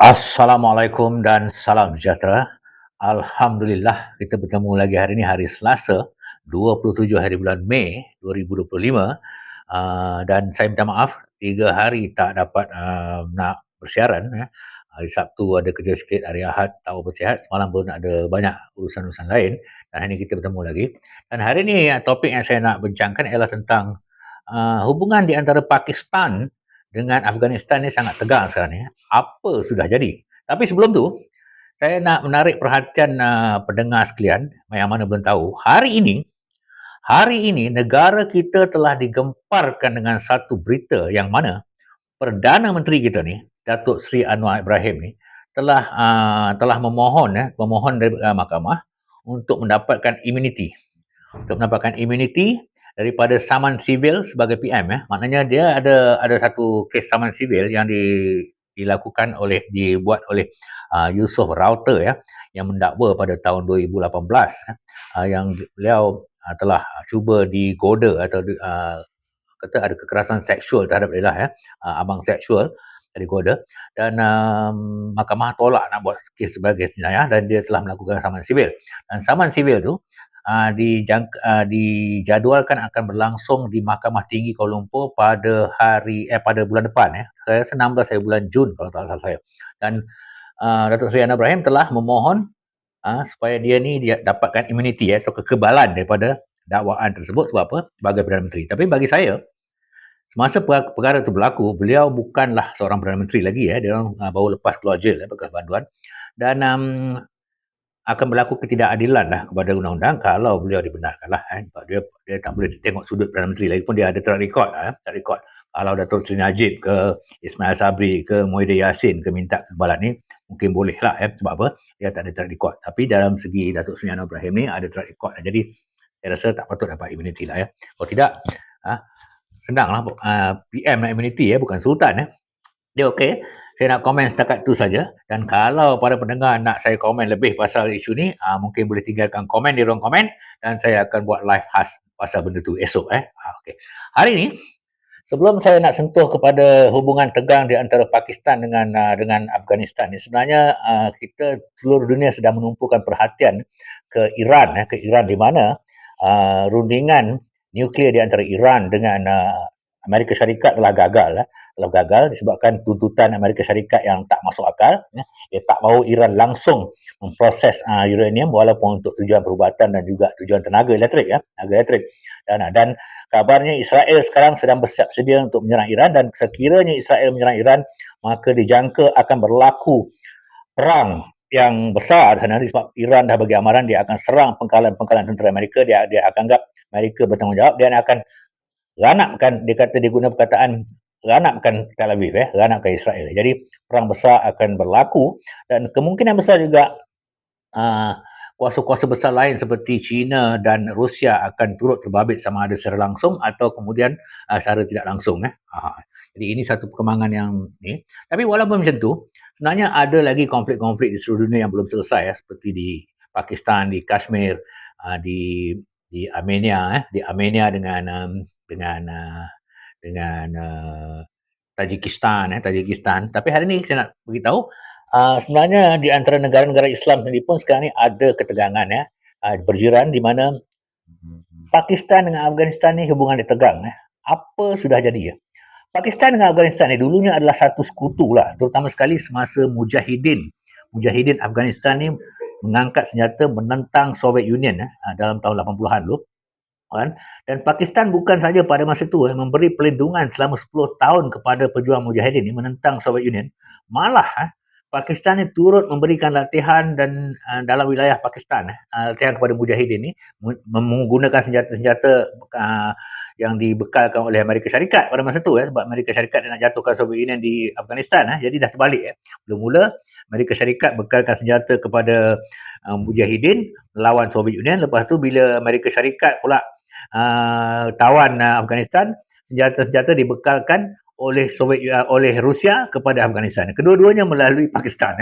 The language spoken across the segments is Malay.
Assalamualaikum dan salam sejahtera. Alhamdulillah kita bertemu lagi hari ini hari Selasa 27 hari bulan Mei 2025 uh, dan saya minta maaf tiga hari tak dapat uh, nak bersiaran ya. Hari Sabtu ada kerja sikit, hari Ahad tak apa sihat, semalam pun ada banyak urusan-urusan lain dan hari ini kita bertemu lagi. Dan hari ini topik yang saya nak bincangkan ialah tentang uh, hubungan di antara Pakistan dengan Afghanistan ni sangat tegang sekarang ni. Apa sudah jadi? Tapi sebelum tu, saya nak menarik perhatian uh, pendengar sekalian yang mana belum tahu. Hari ini, hari ini negara kita telah digemparkan dengan satu berita yang mana Perdana Menteri kita ni, Datuk Seri Anwar Ibrahim ni, telah uh, telah memohon eh, memohon dari uh, mahkamah untuk mendapatkan immunity. Untuk mendapatkan immunity daripada saman sivil sebagai PM ya. Maknanya dia ada ada satu kes saman sivil yang di, dilakukan oleh dibuat oleh uh, Yusof Router ya yang mendakwa pada tahun 2018 ya, uh, yang beliau uh, telah cuba digoda atau uh, kata ada kekerasan seksual terhadap dia lah ya. Uh, abang seksual dari goda dan um, mahkamah tolak nak buat kes sebagai jenayah dan dia telah melakukan saman sivil dan saman sivil tu uh, dijangka, uh, dijadualkan akan berlangsung di Mahkamah Tinggi Kuala Lumpur pada hari eh pada bulan depan ya. Saya 16 saya bulan Jun kalau tak salah saya. Dan uh, Datuk Seri Anwar Ibrahim telah memohon uh, supaya dia ni dia dapatkan immunity ya atau kekebalan daripada dakwaan tersebut sebab apa? Sebagai Perdana Menteri. Tapi bagi saya semasa perkara itu berlaku, beliau bukanlah seorang Perdana Menteri lagi ya. Dia orang uh, baru lepas keluar jail ya bekas bantuan. Dan um, akan berlaku ketidakadilan lah kepada undang-undang kalau beliau dibenarkan lah. Eh. Dia, dia tak boleh tengok sudut Perdana Menteri lagi pun dia ada track record. Eh. Track record. Kalau Datuk Seri Najib ke Ismail Sabri ke Muhyiddin Yassin ke minta kekebalan ni, mungkin boleh lah. Eh. Sebab apa? Dia tak ada track record. Tapi dalam segi Datuk Seri Anwar Ibrahim ni ada track record. Eh. Jadi, saya rasa tak patut dapat immunity lah. Eh. Kalau tidak, ah, senang lah. Uh, PM nak immunity, eh. bukan Sultan. Eh. Dia okey saya nak komen setakat tu saja. Dan kalau para pendengar nak saya komen lebih pasal isu ni uh, mungkin boleh tinggalkan komen di ruang komen dan saya akan buat live khas pasal benda tu esok eh. Uh, okey. Hari ni sebelum saya nak sentuh kepada hubungan tegang di antara Pakistan dengan uh, dengan Afghanistan ni sebenarnya uh, kita seluruh dunia sedang menumpukan perhatian ke Iran eh, ke Iran di mana uh, rundingan nuklear di antara Iran dengan uh, Amerika Syarikat telah gagal eh telah gagal disebabkan tuntutan Amerika Syarikat yang tak masuk akal. Ya. Dia tak mahu Iran langsung memproses uh, uranium walaupun untuk tujuan perubatan dan juga tujuan tenaga elektrik. Ya. Tenaga elektrik. Dan, dan kabarnya Israel sekarang sedang bersiap sedia untuk menyerang Iran dan sekiranya Israel menyerang Iran maka dijangka akan berlaku perang yang besar sana sebab Iran dah bagi amaran dia akan serang pengkalan-pengkalan tentera Amerika dia dia akan anggap Amerika bertanggungjawab dia akan ranapkan dia kata dia guna perkataan ranapkan Tel Aviv eh ranapkan Israel. Jadi perang besar akan berlaku dan kemungkinan besar juga uh, kuasa-kuasa besar lain seperti China dan Rusia akan turut terbabit sama ada secara langsung atau kemudian uh, secara tidak langsung eh. Uh, jadi ini satu perkembangan yang ni. Tapi walaupun macam tu sebenarnya ada lagi konflik-konflik di seluruh dunia yang belum selesai eh seperti di Pakistan di Kashmir uh, di di Armenia eh di Armenia dengan um, dengan uh, dengan uh, Tajikistan eh Tajikistan. Tapi hari ini saya nak beritahu uh, sebenarnya di antara negara-negara Islam sendiri pun sekarang ni ada ketegangan ya. Berjiran di mana Pakistan dengan Afghanistan ni hubungan dia tegang eh. apa sudah jadi ya? Pakistan dengan Afghanistan ni dulunya adalah satu sekutu lah terutama sekali semasa Mujahidin. Mujahidin Afghanistan ni mengangkat senjata menentang Soviet Union eh, dalam tahun 80-an dulu kan? Dan Pakistan bukan saja pada masa itu eh, memberi perlindungan selama 10 tahun kepada pejuang mujahidin ini menentang Soviet Union. Malah eh, Pakistan ini turut memberikan latihan dan uh, dalam wilayah Pakistan uh, latihan kepada mujahidin ini menggunakan senjata-senjata uh, yang dibekalkan oleh Amerika Syarikat pada masa itu eh, sebab Amerika Syarikat nak jatuhkan Soviet Union di Afghanistan eh, jadi dah terbalik eh. mula-mula Amerika Syarikat bekalkan senjata kepada uh, mujahidin melawan Soviet Union. Lepas tu bila Amerika Syarikat pula uh, tawan uh, Afghanistan senjata-senjata dibekalkan oleh Soviet uh, oleh Rusia kepada Afghanistan. Kedua-duanya melalui Pakistan.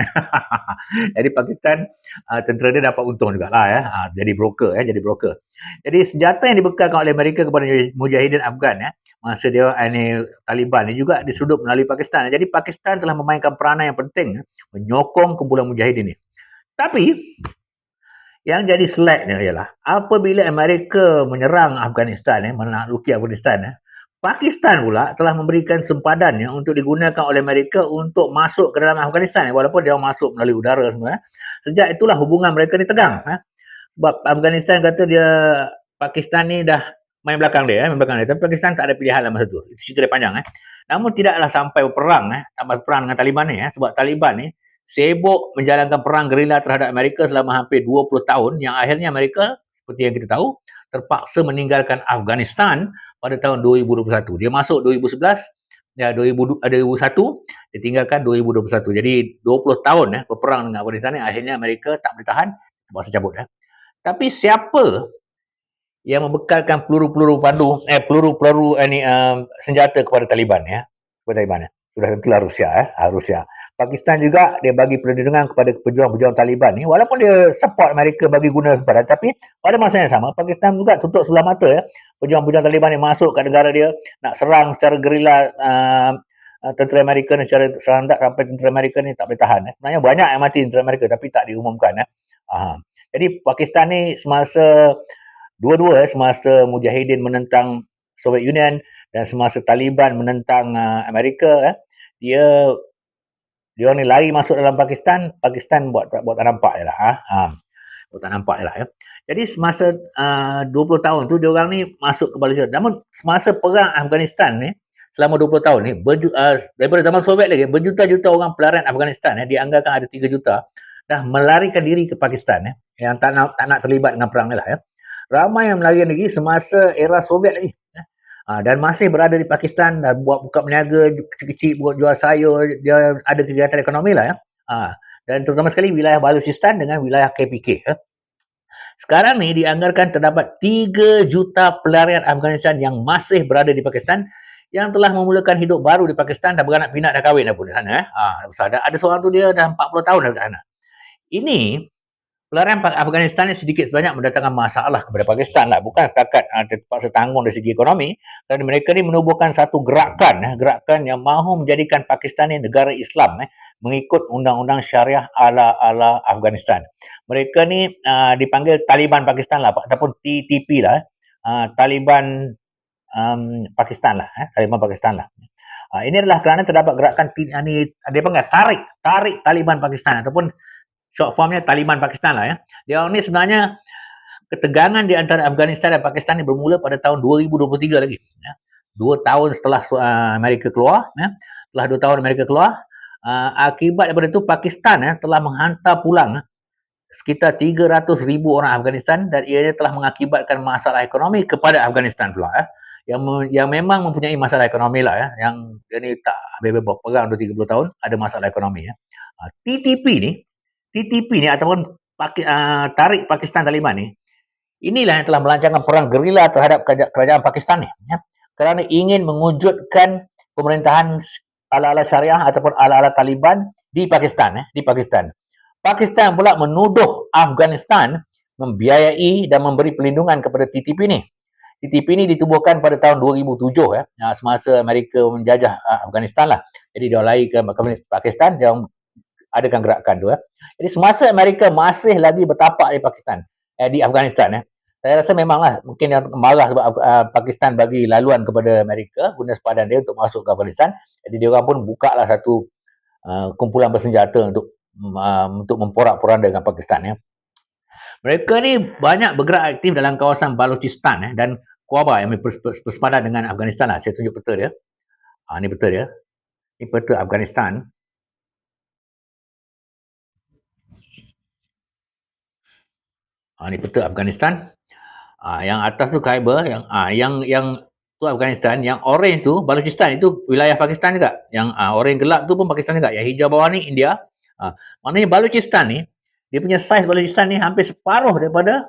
jadi Pakistan uh, tentera dia dapat untung juga lah ya. Uh, jadi broker ya, jadi broker. Jadi senjata yang dibekalkan oleh Amerika kepada mujahidin Afghan ya, masa dia ini Taliban ni juga disudut melalui Pakistan. Jadi Pakistan telah memainkan peranan yang penting menyokong kumpulan mujahidin ini. Tapi yang jadi seleknya ialah apabila Amerika menyerang Afghanistan eh menakluki Afghanistan eh Pakistan pula telah memberikan sempadannya untuk digunakan oleh Amerika untuk masuk ke dalam Afghanistan eh, walaupun dia masuk melalui udara semua. Eh. Sejak itulah hubungan mereka ni tegang. Eh. Sebab Afghanistan kata dia Pakistan ni dah main belakang dia, eh, main belakang dia. Tapi Pakistan tak ada pilihan lah masa tu. Itu cerita dia panjang. Eh. Namun tidaklah sampai berperang, eh, sampai perang dengan Taliban ni. Eh. Sebab Taliban ni sibuk menjalankan perang gerila terhadap Amerika selama hampir 20 tahun yang akhirnya Amerika, seperti yang kita tahu, terpaksa meninggalkan Afghanistan pada tahun 2021. Dia masuk 2011, ya 2000, 2001, dia tinggalkan 2021. Jadi 20 tahun eh, berperang dengan Afghanistan ni, akhirnya Amerika tak boleh tahan, terpaksa cabut. Eh. Tapi siapa yang membekalkan peluru-peluru pandu, eh peluru-peluru eh, ni, um, senjata kepada Taliban ya? Kepada Taliban ya? Sudah tentulah Rusia eh, Rusia. Pakistan juga dia bagi perlindungan kepada pejuang-pejuang Taliban ni walaupun dia support Amerika bagi guna sempadan tapi pada masa yang sama Pakistan juga tutup sebelah mata ya pejuang-pejuang Taliban ni masuk ke negara dia nak serang secara gerila uh, tentera Amerika ni secara serandak sampai tentera Amerika ni tak boleh tahan eh. sebenarnya banyak yang mati tentera Amerika tapi tak diumumkan eh. uh. jadi Pakistan ni semasa dua-dua eh, semasa Mujahidin menentang Soviet Union dan semasa Taliban menentang uh, Amerika eh, dia dia ni lari masuk dalam Pakistan, Pakistan buat buat tak nampak je lah. Ha? ha. Buat tak nampak je lah. Ya. Jadi semasa uh, 20 tahun tu, dia orang ni masuk ke Malaysia. Namun semasa perang Afghanistan ni, selama 20 tahun ni, berju, uh, daripada zaman Soviet lagi, berjuta-juta orang pelarian Afghanistan, eh, dianggarkan ada 3 juta, dah melarikan diri ke Pakistan, eh, yang tak nak, tak nak terlibat dengan perang ni lah. Ya. Ramai yang melarikan diri semasa era Soviet lagi. Ha, dan masih berada di Pakistan dan buat buka peniaga kecil-kecil buat jual sayur dia ada kegiatan ekonomi lah ya. Ha, dan terutama sekali wilayah Balochistan dengan wilayah KPK ya. Sekarang ni dianggarkan terdapat 3 juta pelarian Afghanistan yang masih berada di Pakistan yang telah memulakan hidup baru di Pakistan dan beranak pinak dah kahwin dah pun di sana. Eh. Ha, ada, ada seorang tu dia dah 40 tahun dah di sana. Ini pelarian Afghanistan ini sedikit sebanyak mendatangkan masalah kepada Pakistan lah. Bukan setakat uh, terpaksa tanggung dari segi ekonomi. Kerana mereka ni menubuhkan satu gerakan. Eh, gerakan yang mahu menjadikan Pakistan ini negara Islam. Eh, mengikut undang-undang syariah ala-ala Afghanistan. Mereka ni uh, dipanggil Taliban Pakistan lah. Ataupun TTP lah. Uh, Taliban um, Pakistan lah. Eh, Taliban Pakistan lah. Uh, ini adalah kerana terdapat gerakan ini, dia panggil tarik, tarik Taliban Pakistan ataupun short formnya Taliban Pakistan lah ya. Dia ni sebenarnya ketegangan di antara Afghanistan dan Pakistan ni bermula pada tahun 2023 lagi. Ya. Dua tahun setelah uh, Amerika keluar, ya. setelah dua tahun Amerika keluar, uh, akibat daripada itu Pakistan ya, telah menghantar pulang uh, sekitar 300 ribu orang Afghanistan dan ianya telah mengakibatkan masalah ekonomi kepada Afghanistan pula. Ya. Yang, yang memang mempunyai masalah ekonomi lah ya. Yang dia ni tak habis berperang 2-30 tahun, ada masalah ekonomi ya. Uh, TTP ni, TTP ni ataupun uh, tarik Pakistan Taliban ni inilah yang telah melancarkan perang gerila terhadap kerajaan Pakistan ni ya. kerana ingin mewujudkan pemerintahan ala-ala syariah ataupun ala-ala Taliban di Pakistan ya, di Pakistan. Pakistan pula menuduh Afghanistan membiayai dan memberi perlindungan kepada TTP ni. TTP ni ditubuhkan pada tahun 2007 ya, semasa Amerika menjajah Afghanistan lah. Jadi dia lari ke Pakistan, dia adakan gerakan tu. Eh. Jadi semasa Amerika masih lagi bertapak di Pakistan, eh, di Afghanistan, eh, saya rasa memanglah mungkin yang marah sebab uh, Pakistan bagi laluan kepada Amerika guna sepadan dia untuk masuk ke Afghanistan. Jadi dia orang pun buka lah satu uh, kumpulan bersenjata untuk uh, untuk memporak-poranda dengan Pakistan. Ya. Mereka ni banyak bergerak aktif dalam kawasan Balochistan eh, dan Kuaba yang bersepadan dengan Afghanistan lah. Saya tunjuk peta dia. Ha, ni peta dia. Ini peta Afghanistan. Ha, ni peta Afghanistan. Ha, yang atas tu Khyber, yang ha, yang yang tu Afghanistan, yang orange tu Balochistan itu wilayah Pakistan juga. Yang ha, orange gelap tu pun Pakistan juga. Yang hijau bawah ni India. Ha, maknanya Balochistan ni dia punya saiz Balochistan ni hampir separuh daripada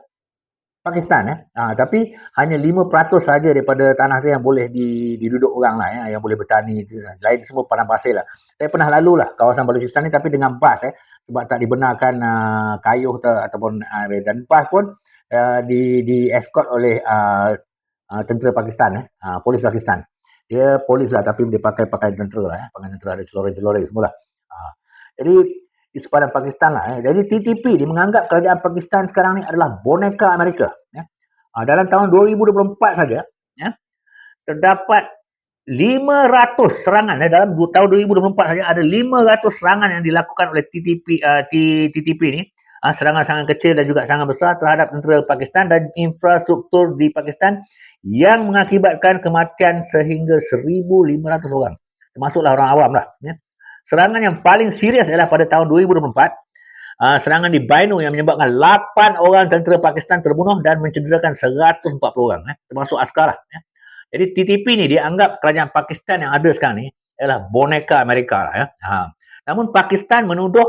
Pakistan eh. Ha, tapi hanya 5% saja daripada tanah tu yang boleh diduduk orang lah ya, yang boleh bertani. Lain semua padang pasir lah. Saya pernah lalu lah kawasan Balochistan ni tapi dengan bas eh. Sebab tak dibenarkan uh, kayuh tu, ataupun uh, dan bas pun uh, di, di escort oleh uh, uh, tentera Pakistan eh. Uh, polis Pakistan. dia polis lah tapi dia pakai pakai tentera lah. Eh. Pakai tentera ada celore-celore semua lah. Ha. Jadi di sepadan Pakistan lah. Eh. Jadi TTP dia menganggap kerajaan Pakistan sekarang ni adalah boneka Amerika. Ha. Dalam tahun 2024 saja eh, terdapat 500 serangan eh, dalam tahun 2024 saja ada 500 serangan yang dilakukan oleh TTP uh, TTP ni uh, serangan-serangan kecil dan juga serangan besar terhadap tentera Pakistan dan infrastruktur di Pakistan yang mengakibatkan kematian sehingga 1,500 orang termasuklah orang awam lah ya. serangan yang paling serius adalah pada tahun 2024 uh, serangan di Bainu yang menyebabkan 8 orang tentera Pakistan terbunuh dan mencederakan 140 orang eh, termasuk askar ya. Jadi TTP ni dia anggap kerajaan Pakistan yang ada sekarang ni adalah boneka Amerika ya. Ha. Namun Pakistan menuduh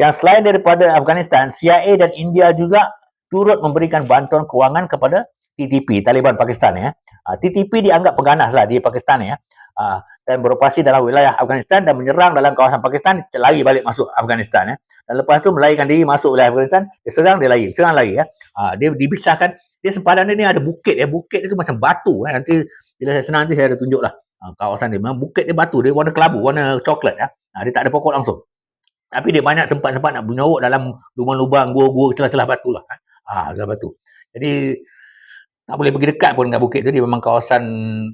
yang selain daripada Afghanistan, CIA dan India juga turut memberikan bantuan kewangan kepada TTP, Taliban Pakistan ya. Ha. TTP dianggap pengganas lah di Pakistan ya. Ha. Dan beroperasi dalam wilayah Afghanistan dan menyerang dalam kawasan Pakistan, lari balik masuk Afghanistan ya. Dan lepas tu melarikan diri masuk wilayah Afghanistan, dia serang dia lari, serang lagi ya. Ha. Dia dipisahkan dia sempadan dia ni ada bukit ya bukit itu macam batu eh. nanti bila saya senang nanti saya ada tunjuk lah ha, kawasan dia memang bukit dia batu dia warna kelabu warna coklat ya. Ha, dia tak ada pokok langsung tapi dia banyak tempat-tempat nak menyawuk dalam lubang-lubang gua-gua celah-celah batu lah ha, celah batu jadi tak boleh pergi dekat pun dengan bukit tu dia memang kawasan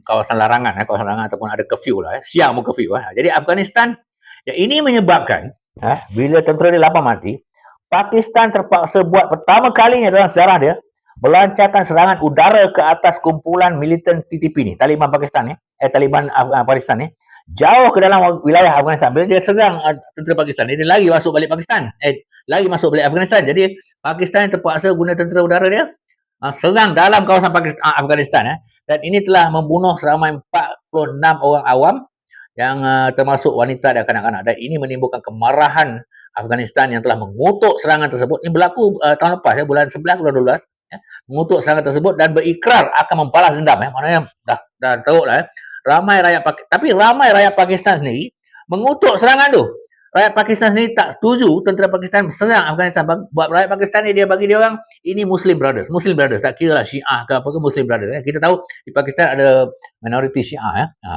kawasan larangan eh, kawasan larangan ataupun ada curfew lah eh. siang pun curfew eh. jadi Afghanistan ya, ini menyebabkan eh, bila tentera dia lapar mati Pakistan terpaksa buat pertama kalinya dalam sejarah dia melancarkan serangan udara ke atas kumpulan militan TTP ni, Taliban Pakistan ni, eh Taliban Afghanistan ni, jauh ke dalam wilayah Afghanistan. Bila dia serang uh, tentera Pakistan, dia lagi masuk balik Pakistan. Eh, lagi masuk balik Afghanistan. Jadi, Pakistan terpaksa guna tentera udara dia, serang dalam kawasan Pakistan, uh, Afghanistan. Eh. Dan ini telah membunuh seramai 46 orang awam yang uh, termasuk wanita dan kanak-kanak. Dan ini menimbulkan kemarahan Afghanistan yang telah mengutuk serangan tersebut. Ini berlaku uh, tahun lepas, ya, bulan 11, bulan 12 ya, mengutuk serangan tersebut dan berikrar akan membalas dendam ya. Maknanya dah dah teruk lah ya. Ramai rakyat tapi ramai rakyat Pakistan sendiri mengutuk serangan tu. Rakyat Pakistan sendiri tak setuju tentera Pakistan serang Afghanistan. Buat rakyat Pakistan ni dia bagi dia orang ini Muslim Brothers. Muslim Brothers tak kira lah Syiah ke apa ke Muslim Brothers. Ya. Kita tahu di Pakistan ada minoriti Syiah ya. Ha.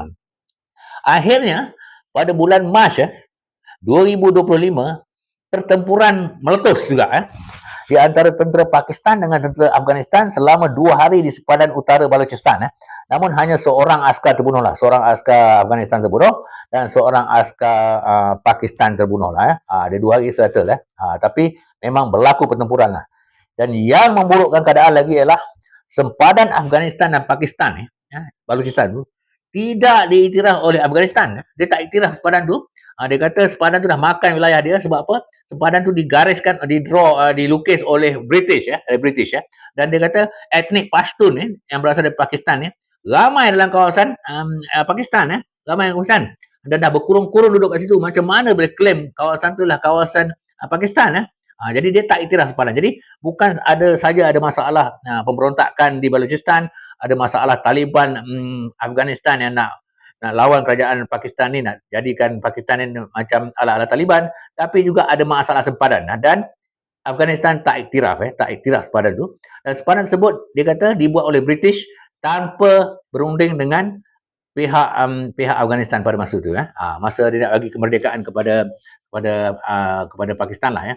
Akhirnya pada bulan Mac ya 2025 pertempuran meletus juga ya di antara tentera Pakistan dengan tentera Afghanistan selama dua hari di sepadan utara Balochistan. Eh. Namun hanya seorang askar terbunuhlah. Seorang askar Afghanistan terbunuh dan seorang askar uh, Pakistan terbunuhlah. Eh. Ha, dia dua hari settle. Eh. Ha, tapi memang berlaku pertempuran lah. Dan yang memburukkan keadaan lagi ialah sempadan Afghanistan dan Pakistan. Eh. Ya, Balochistan tu tidak diiktiraf oleh Afghanistan. Eh. Dia tak iktiraf sepadan tu. Ha, dia kata sepadan tu dah makan wilayah dia sebab apa? sempadan tu digariskan di draw uh, dilukis oleh British ya oleh British ya. Dan dia kata etnik Pashtun eh, yang berasal dari Pakistan ya. Ramai dalam kawasan um, uh, Pakistan ya. Ramai dalam kawasan. Dan dah berkurung-kurung duduk kat situ macam mana boleh claim kawasan tu lah kawasan uh, Pakistan ya. Ha, jadi dia tak iktiraf sepadan. Jadi bukan ada saja ada masalah uh, pemberontakan di Balochistan, ada masalah Taliban um, Afghanistan yang nak nak lawan kerajaan Pakistan ni nak jadikan Pakistan ni macam ala-ala Taliban. Tapi juga ada masalah sempadan. Dan Afghanistan tak iktiraf eh tak iktiraf sempadan tu. Dan sempadan tersebut dia kata dibuat oleh British tanpa berunding dengan pihak um, pihak Afghanistan pada masa tu eh. Ha, masa dia nak bagi kemerdekaan kepada kepada uh, kepada Pakistan lah ya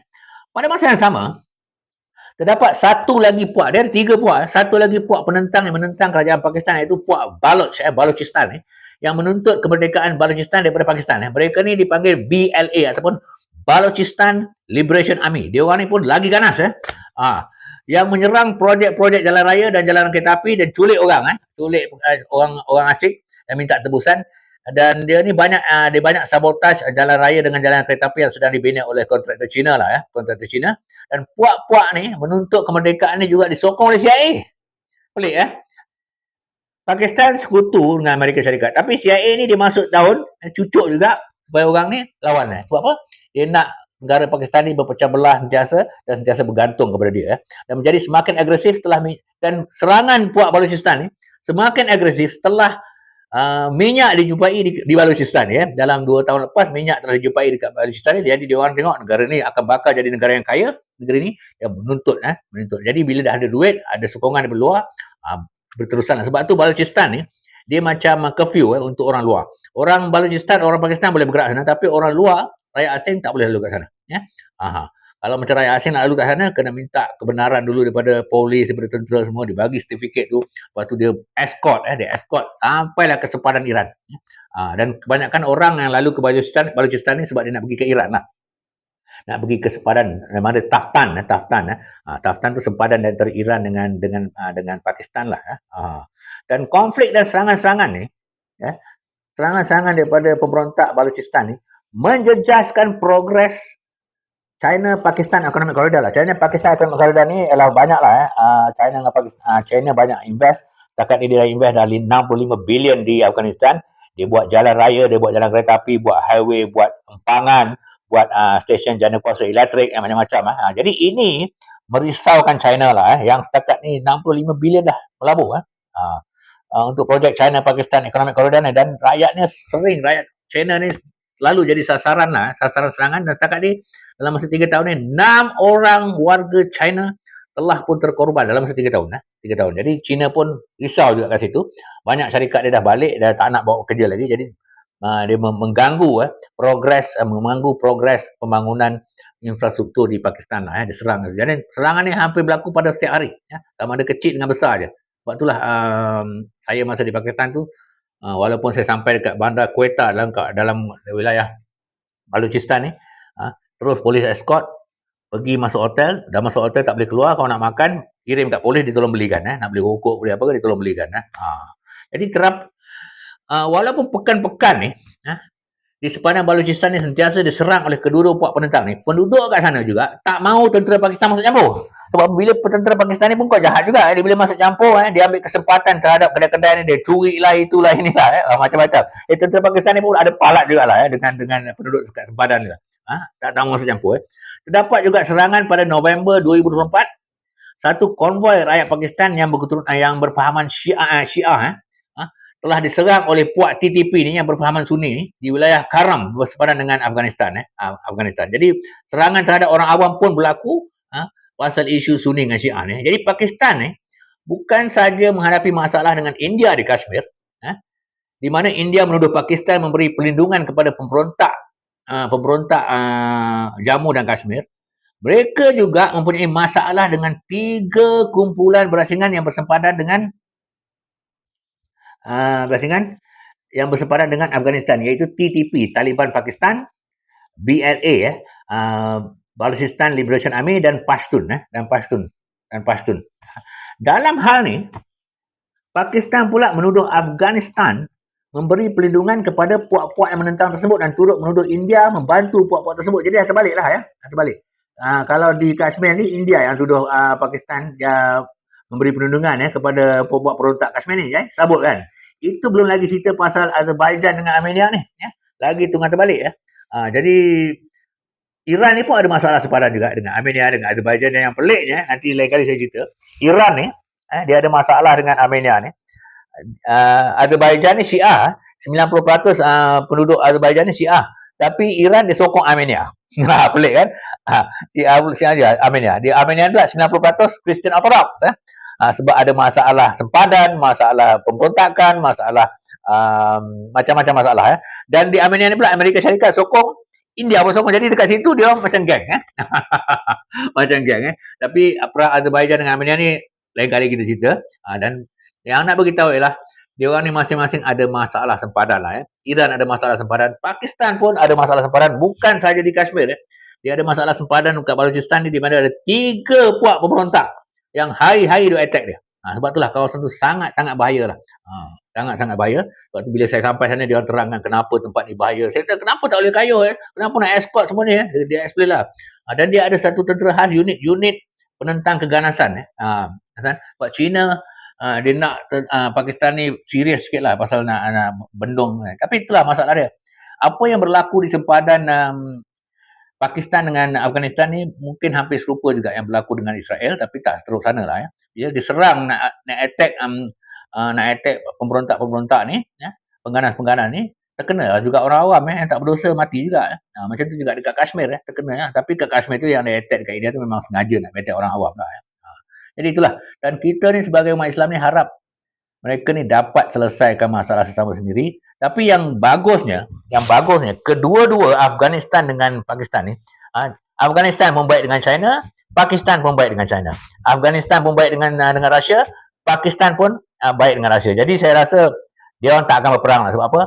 pada masa yang sama terdapat satu lagi puak dia ada tiga puak satu lagi puak penentang yang menentang kerajaan Pakistan iaitu puak Baloch eh Balochistan eh yang menuntut kemerdekaan Balochistan daripada Pakistan. Eh. Mereka ni dipanggil BLA ataupun Balochistan Liberation Army. Dia orang ni pun lagi ganas. Eh. Ha. Yang menyerang projek-projek jalan raya dan jalan kereta api dan culik orang. Eh. Culik uh, orang orang asing dan minta tebusan. Dan dia ni banyak uh, dia banyak sabotaj jalan raya dengan jalan kereta api yang sedang dibina oleh kontraktor Cina lah. Eh. Kontraktor Cina. Dan puak-puak ni menuntut kemerdekaan ni juga disokong oleh CIA. Pelik eh. Pakistan sekutu dengan Amerika Syarikat. Tapi CIA ni dia masuk tahun, cucuk juga supaya orang ni lawan. Eh. Sebab apa? Dia nak negara Pakistan ni berpecah belah sentiasa dan sentiasa bergantung kepada dia. Eh. Dan menjadi semakin agresif setelah dan serangan puak Balochistan ni semakin agresif setelah uh, minyak dijumpai di, di Balochistan ya. Dalam dua tahun lepas minyak telah dijumpai dekat Balochistan ni jadi dia orang tengok negara ni akan bakal jadi negara yang kaya negeri ni yang menuntut eh menuntut. Jadi bila dah ada duit, ada sokongan dari luar, uh, berterusan. Sebab tu Balochistan ni dia macam curfew eh, untuk orang luar. Orang Balochistan, orang Pakistan boleh bergerak sana tapi orang luar, rakyat asing tak boleh lalu kat sana. Ya. Aha. Kalau macam rakyat asing nak lalu kat sana, kena minta kebenaran dulu daripada polis, daripada tentera semua, dibagi sertifikat tu. Lepas tu dia escort, eh, dia escort sampailah ke sepadan Iran. Ya. Ha, dan kebanyakan orang yang lalu ke Balochistan, Balochistan ni sebab dia nak pergi ke Iran lah nak sepadan nama dia Taftan eh, Taftan eh. Ha, Taftan tu sempadan antara Iran dengan dengan uh, dengan Pakistan lah eh. ha. dan konflik dan serangan-serangan ni eh, serangan-serangan daripada pemberontak Balochistan ni menjejaskan progres China Pakistan Economic Corridor lah. China Pakistan Economic Corridor ni ialah banyak lah eh. China dengan Pakistan, China banyak invest. Setakat ni dia invest dah 65 bilion di Afghanistan. Dia buat jalan raya, dia buat jalan kereta api, buat highway, buat empangan, buat uh, stesen jana kuasa elektrik yang macam-macam. Uh. Jadi ini merisaukan China lah eh, yang setakat ni 65 bilion dah melabur. Eh. Uh, uh, untuk projek China-Pakistan Economic Corridor dan rakyatnya sering, rakyat China ni selalu jadi sasaran lah, sasaran serangan dan setakat ni dalam masa 3 tahun ni 6 orang warga China telah pun terkorban dalam masa 3 tahun. Eh. 3 tahun. Jadi China pun risau juga kat situ. Banyak syarikat dia dah balik, dah tak nak bawa kerja lagi. Jadi uh, dia mengganggu eh, progres uh, mengganggu progres pembangunan infrastruktur di Pakistan lah, eh, diserang. Jadi serangan ni hampir berlaku pada setiap hari. Ya. Sama ada kecil dengan besar je. Sebab itulah um, saya masa di Pakistan tu, uh, walaupun saya sampai dekat bandar Quetta dalam, dalam wilayah Balochistan ni, uh, terus polis escort, pergi masuk hotel, dah masuk hotel tak boleh keluar, kalau nak makan, kirim kat polis, dia tolong belikan. Eh. Nak beli rokok, beli apa ke, dia tolong belikan. Eh. Uh. Jadi kerap uh, walaupun pekan-pekan ni uh, di sepanjang Balochistan ni sentiasa diserang oleh kedua-dua puak penentang ni penduduk kat sana juga tak mahu tentera Pakistan masuk campur sebab bila tentera Pakistan ni pun kau jahat juga eh. dia boleh masuk campur eh. dia ambil kesempatan terhadap kedai-kedai ni dia curi lah itulah inilah eh. macam-macam eh, tentera Pakistan ni pun ada palat juga lah eh. dengan dengan penduduk kat sempadan ni lah. Ha? tak tahu masuk campur eh. terdapat juga serangan pada November 2024 satu konvoi rakyat Pakistan yang berketurunan yang berfahaman Syiah, Syiah eh, telah diserang oleh puak TTP ni yang berfahaman Sunni ni di wilayah Karam bersepadan dengan Afghanistan eh Afghanistan. Jadi serangan terhadap orang awam pun berlaku ha, pasal isu Sunni dengan Syiah ni. Jadi Pakistan ni bukan saja menghadapi masalah dengan India di Kashmir ha, di mana India menuduh Pakistan memberi perlindungan kepada pemberontak uh, pemberontak uh, Jammu dan Kashmir. Mereka juga mempunyai masalah dengan tiga kumpulan berasingan yang bersempadan dengan uh, berasingan? Yang bersepadan dengan Afghanistan iaitu TTP Taliban Pakistan BLA eh. Uh, Balochistan Liberation Army dan Pashtun eh. Dan Pashtun dan Pashtun. Dalam hal ni Pakistan pula menuduh Afghanistan memberi perlindungan kepada puak-puak yang menentang tersebut dan turut menuduh India membantu puak-puak tersebut. Jadi terbaliklah ya, terbalik. Uh, kalau di Kashmir ni India yang tuduh uh, Pakistan dia memberi perlindungan ya kepada pembuat perontak Kashmir ni ya. Sabut kan. Itu belum lagi cerita pasal Azerbaijan dengan Armenia ni ya. Lagi tunggu terbalik ya. Ha, jadi Iran ni pun ada masalah sepadan juga dengan Armenia dengan Azerbaijan yang peliknya nanti lain kali saya cerita. Iran ni eh, dia ada masalah dengan Armenia ni. Uh, Azerbaijan ni Syiah 90% uh, penduduk Azerbaijan ni Syiah tapi Iran dia sokong Armenia. Ha, pelik kan? Ha, si Armenia, Armenia. Di Armenia pula 90% Kristian Orthodox. Eh? Ha, sebab ada masalah sempadan, masalah pemberontakan, masalah um, macam-macam masalah. Eh. Dan di Armenia ni pula Amerika Syarikat sokong India pun sokong. Jadi dekat situ dia macam geng. Eh. macam geng. Eh. Tapi perang Azerbaijan dengan Armenia ni lain kali kita cerita. Ha, dan yang nak beritahu ialah dia orang ni masing-masing ada masalah sempadan lah. Eh. Iran ada masalah sempadan. Pakistan pun ada masalah sempadan. Bukan saja di Kashmir. Eh. Dia ada masalah sempadan dekat Balochistan ni di mana ada tiga puak pemberontak yang hari-hari dia attack dia. Ha, sebab itulah kawasan tu sangat-sangat bahaya lah. Ha, sangat-sangat bahaya. Sebab tu bila saya sampai sana, dia terangkan kenapa tempat ni bahaya. Saya kata, kenapa tak boleh kayu? Eh? Kenapa nak escort semua ni? Eh? Dia, dia explain lah. Ha, dan dia ada satu tentera khas, unit-unit penentang keganasan. Eh? Ha, sebab China, ha, dia nak ha, Pakistan ni serius sikit lah pasal nak, nak bendung. Eh. Tapi itulah masalah dia. Apa yang berlaku di sempadan um, Pakistan dengan Afghanistan ni mungkin hampir serupa juga yang berlaku dengan Israel tapi tak terus sana lah ya. Dia diserang nak nak attack um, uh, nak attack pemberontak-pemberontak ni ya. Pengganas-pengganas ni terkena lah juga orang awam ya, yang tak berdosa mati juga. Ya. Nah, macam tu juga dekat Kashmir ya, terkena ya. Tapi kat Kashmir tu yang dia attack dekat India tu memang sengaja nak attack orang awam lah ya. Jadi itulah dan kita ni sebagai umat Islam ni harap mereka ni dapat selesaikan masalah sesama sendiri. Tapi yang bagusnya, yang bagusnya, kedua-dua Afghanistan dengan Pakistan ni, uh, Afghanistan pun baik dengan China, Pakistan pun baik dengan China. Afghanistan pun baik dengan uh, dengan Russia, Pakistan pun uh, baik dengan Russia. Jadi saya rasa dia orang tak akan berperang lah. Sebab apa?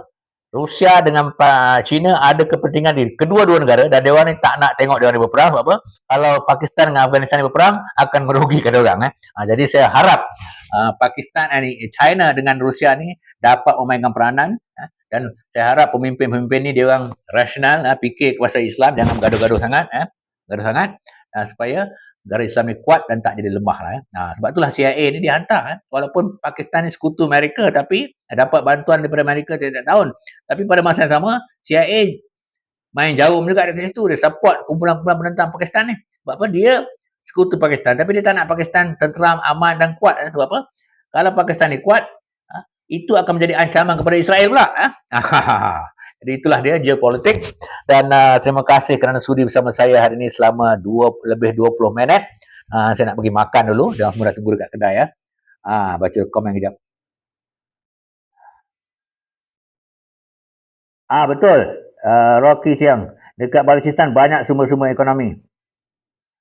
Rusia dengan China ada kepentingan di kedua-dua negara dan dia ni tak nak tengok orang berperang sebab apa? Kalau Pakistan dengan Afghanistan ni berperang akan merugikan dia orang eh. Ha, jadi saya harap uh, Pakistan ni uh, China dengan Rusia ni dapat memainkan peranan uh, dan saya harap pemimpin-pemimpin ni dia orang rasional fikir kuasa Islam jangan bergaduh-gaduh sangat eh. Gaduh sangat supaya negara Islam ni kuat dan tak jadi lemah lah. Eh. Nah, sebab itulah CIA ni dihantar. Eh. Walaupun Pakistan ni sekutu Amerika tapi eh, dapat bantuan daripada Amerika tiap-tiap tahun. Tapi pada masa yang sama, CIA main jauh juga dari situ. Dia support kumpulan-kumpulan penentang Pakistan ni. Sebab apa? Dia sekutu Pakistan. Tapi dia tak nak Pakistan tenteram, aman dan kuat. Eh. Sebab apa? Kalau Pakistan ni kuat, eh, itu akan menjadi ancaman kepada Israel pula. Eh. Jadi itulah dia geopolitik dan uh, terima kasih kerana sudi bersama saya hari ini selama dua, lebih 20 minit. Uh, saya nak pergi makan dulu. Jangan semua dah tunggu dekat kedai ya. Uh, baca komen kejap. Ah betul. Uh, Rocky Siang. Dekat Balochistan banyak sumber-sumber ekonomi.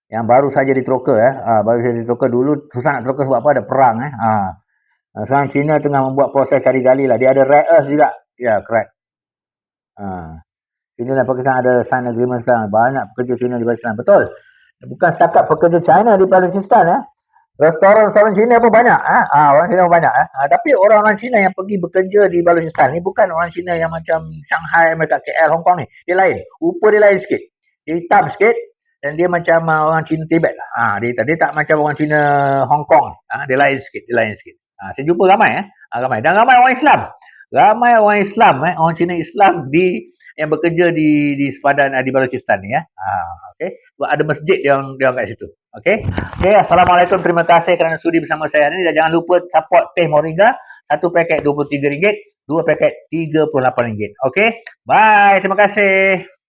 Yang baru saja diteroka eh. Uh, baru saja diteroka dulu susah nak teroka sebab apa ada perang eh. Uh. Sekarang China tengah membuat proses cari gali lah. Dia ada rare earth juga. Ya, yeah, correct. Ha. China dan Pakistan ada sign agreement sekarang. Banyak pekerja China di Pakistan. Betul. Bukan setakat pekerja China di Pakistan. Eh. Restoran-restoran China pun banyak. Eh. Ha, orang China pun banyak. Eh. Ha, tapi orang-orang China yang pergi bekerja di Balochistan ni bukan orang China yang macam Shanghai, mereka KL, Hong Kong ni. Dia lain. Rupa dia lain sikit. Dia hitam sikit. Dan dia macam uh, orang Cina Tibet lah. Ha, dia, dia tak macam orang Cina Hong Kong. Ha, dia lain sikit. Dia lain sikit. Ha, saya jumpa ramai. Eh. Ha, ramai. Dan ramai orang Islam ramai orang Islam eh orang Cina Islam di yang bekerja di di sepadan di Balochistan ni ya. Ha okey. Sebab ada masjid orang dia kat situ. Okey. Okey assalamualaikum terima kasih kerana sudi bersama saya hari ini dan jangan lupa support teh Moringa satu paket RM23 dua paket RM38 okey. Bye terima kasih.